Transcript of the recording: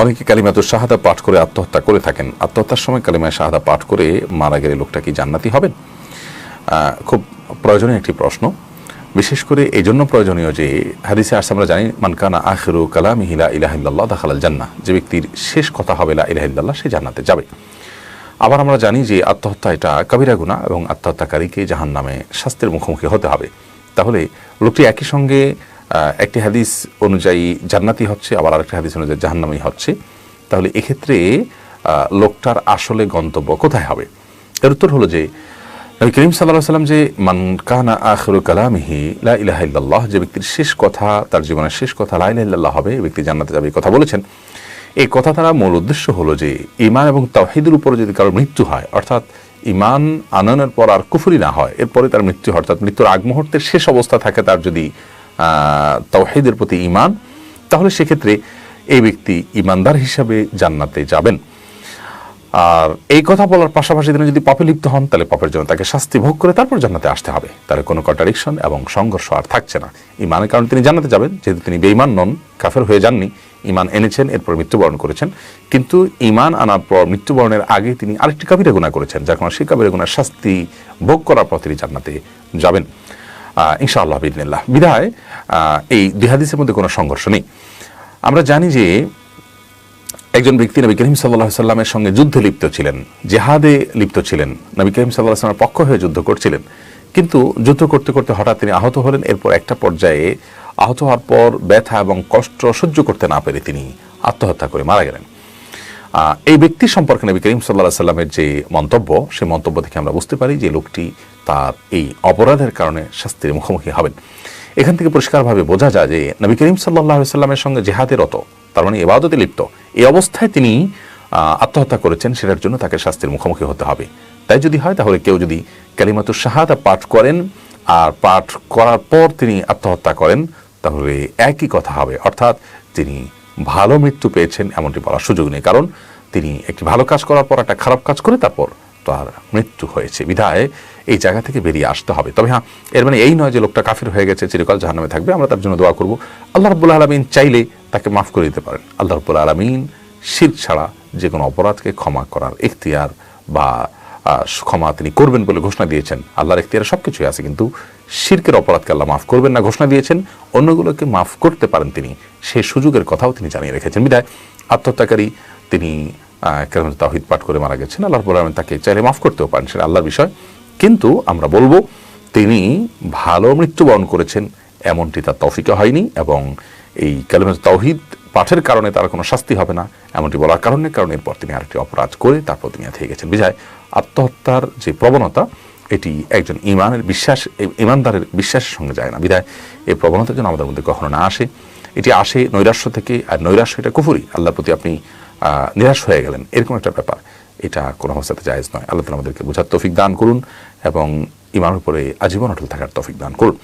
অনেকে কালিমাতুর শাহাদা পাঠ করে আত্মহত্যা করে থাকেন। আত্মহত্যার সময় কালিমায় শাহাদা পাঠ করে মারা গেলে লোকটা কি জান্নাতি হবেন খুব প্রয়োজনীয় একটি প্রশ্ন। বিশেষ করে এই জন্য প্রয়োজনীয় যে হাদিসে আসছে, আমরা জানি মানকানা আখিরু কালাম হিলা ইলাহিল্লাহ দাখালাল জান্না যে ব্যক্তির শেষ কথা হবে, লা ইলাহিল্লাহ সে জান্নাতে যাবে। আবার আমরা জানি যে আত্মহত্যা এটা কবিরা গুণা এবং আত্মহত্যাকারীকে জাহান নামে শাস্তির মুখোমুখি হতে হবে। তাহলে লোকটি একই সঙ্গে একটি হাদিস অনুযায়ী জান্নাতি হচ্ছে, আবার আরেকটি হাদিস অনুযায়ী জাহান্নামি হচ্ছে। তাহলে এক্ষেত্রে লোকটার আসলে গন্তব্য কোথায় হবে? এর উত্তর হলো যে করিম সাল্লাহ সাল্লাম যে, মান কানা আখরু কালামিহি, লা ইলাহা যে ব্যক্তির শেষ কথা, তার জীবনের শেষ কথা, লা হবে ব্যক্তি জান্নাতে যাবে কথা বলেছেন। এই কথা তারা মূল উদ্দেশ্য হলো যে ইমান এবং তাওহিদের উপরে যদি কারোর মৃত্যু হয়, অর্থাৎ ইমান আনয়নের পর আর কুফুরি না হয়, এরপরে তার মৃত্যু হয়, অর্থাৎ মৃত্যুর আগ মুহূর্তের শেষ অবস্থা থাকে, তার যদি তাওহিদের প্রতি ইমান তাহলে সেক্ষেত্রে এই ব্যক্তি ইমানদার হিসাবে জান্নাতে যাবেন। আর এই কথা বলার পাশাপাশি তিনি যদি পাপে লিপ্ত হন, তাহলে পাপের জন্য তাকে শাস্তি ভোগ করে তারপর জান্নাতে আসতে হবে। তাহলে কোনো কন্ট্রাডিকশন এবং সংঘর্ষ আর থাকছে না। ইমানের কারণে তিনি জান্নাতে যাবেন, যেহেতু তিনি বেঈমান নন, কাফের হয়ে যাননি ইমান এনেছেন, এরপর মৃত্যুবরণ করেছেন। কিন্তু ইমান আনার পর মৃত্যুবরণের আগে তিনি আরেকটি কাবিরা গুণা করেছেন, যার কারণে সেই কাবিরা গুণার শাস্তি ভোগ করার পর তিনি জান্নাতে যাবেন। ইনশাআল্লাহ বিদিনিল্লাহ বিধায় এই দুই হাদিসের মধ্যে কোনো সংঘর্ষ নেই। আমরা জানি যে একজন ব্যক্তি নবী করিম সাল্লাহ সাল্লামের সঙ্গে যুদ্ধে লিপ্ত ছিলেন, জেহাদে লিপ্ত ছিলেন। নবী করিম সাল্লাহ সাল্লামের পক্ষ হয়ে যুদ্ধ করছিলেন। কিন্তু যুদ্ধ করতে করতে হঠাৎ তিনি আহত হলেন, এরপর একটা পর্যায়ে আহত হওয়ার পর ব্যথা এবং কষ্ট সহ্য করতে না পেরে তিনি আত্মহত্যা করে মারা গেলেন। এই ব্যক্তি সম্পর্কে নবী করিম সাল্লাহ সাল্লামের যে মন্তব্য সেই মন্তব্য থেকে আমরা বুঝতে পারি যে লোকটি তার এই অপরাধের কারণে শাস্তির মুখোমুখি হবেন। এখান থেকে পরিষ্কারভাবে বোঝা যায় যে নবী করিম সাল্লাহ সাল্লামের সঙ্গে জেহাদে রত, তার মানে এবাদতে লিপ্ত, এই অবস্থায় তিনি আত্মহত্যা করেছেন, সেটার জন্য তাকে শাস্তির মুখোমুখি হতে হবে। তাই যদি হয়, তাহলে কেউ যদি কালিমাতু শাহাদা পাঠ করেন, আর পাঠ করার পর তিনি আত্মহত্যা করেন, তাহলে একই কথা হবে। অর্থাৎ তিনি ভালো মৃত্যু পেয়েছেন, এমনটি বলার সুযোগ নেই। কারণ তিনি একটি ভালো কাজ করার পর, একটা খারাপ কাজ করে তারপর তার মৃত্যু হয়েছে। বিধায় এই জায়গা থেকে বেরিয়ে আসতে হবে। তবে হ্যাঁ এর মানে এই নয় যে লোকটা কাফির হয়ে গেছে, চিরকাল জাহান্নামে থাকবে। আমরা তার জন্য দোয়া করব। আল্লাহ রব্বুল আলমিন চাইলে তাকে মাফ করে দিতে পারেন। আল্লাহ রব্বুল আলমিন শির ছাড়া যে কোনো অপরাধকে ক্ষমা করার এখতিয়ার বা ক্ষমা তিনি করবেন বলে ঘোষণা দিয়েছেন। আল্লাহর এখতিয়ারে সব কিছুই আছে, কিন্তু শিরকের অপরাধকে আল্লাহ মাফ করবেন না ঘোষণা দিয়েছেন। অন্যগুলোকে মাফ করতে পারেন তিনি। সেই সুযোগের কথাও তিনি জানিয়ে রেখেছেন। বিদায় আত্মহত্যাকারী তিনি কেরাম তাহিদ পাঠ করে মারা গেছেন। আল্লাহ রব্বুল আলমিন তাকে চাইলে মাফ করতেও পারেন, সেটা আল্লাহর বিষয়। কিন্তু আমরা বলব, তিনি ভালো মৃত্যুবরণ করেছেন, এমনটি তার তৌফিকে হয়নি এবং এই কালিমাত তাওহিদ পাঠের কারণে তার কোনো শাস্তি হবে না, এমনটি বলার কারণে কারণ এরপর তিনি আরেকটি অপরাধ করে তারপর দুনিয়া থেকে গেছেন। বিধায় আত্মহত্যার যে প্রবণতা, এটি একজন ইমানের বিশ্বাস ইমানদারের বিশ্বাসের সঙ্গে যায় না। বিধায় এই প্রবণতা যেন আমাদের মধ্যে কখনো না আসে। এটি আসে নৈরাশ্য থেকে, আর নৈরাশ্য এটা কুফুরি। আল্লাহর প্রতি আপনি নিরাশ হয়ে গেলেন। এরকম একটা ব্যাপার। এটা কোনো অবস্থাতে জায়জ নয়। আল্লাহ তালা আমাদেরকে বোঝার তৌফিক দান করুন এবং ইমানের উপরে আজীবন অটল থাকার তৌফিক দান করুন।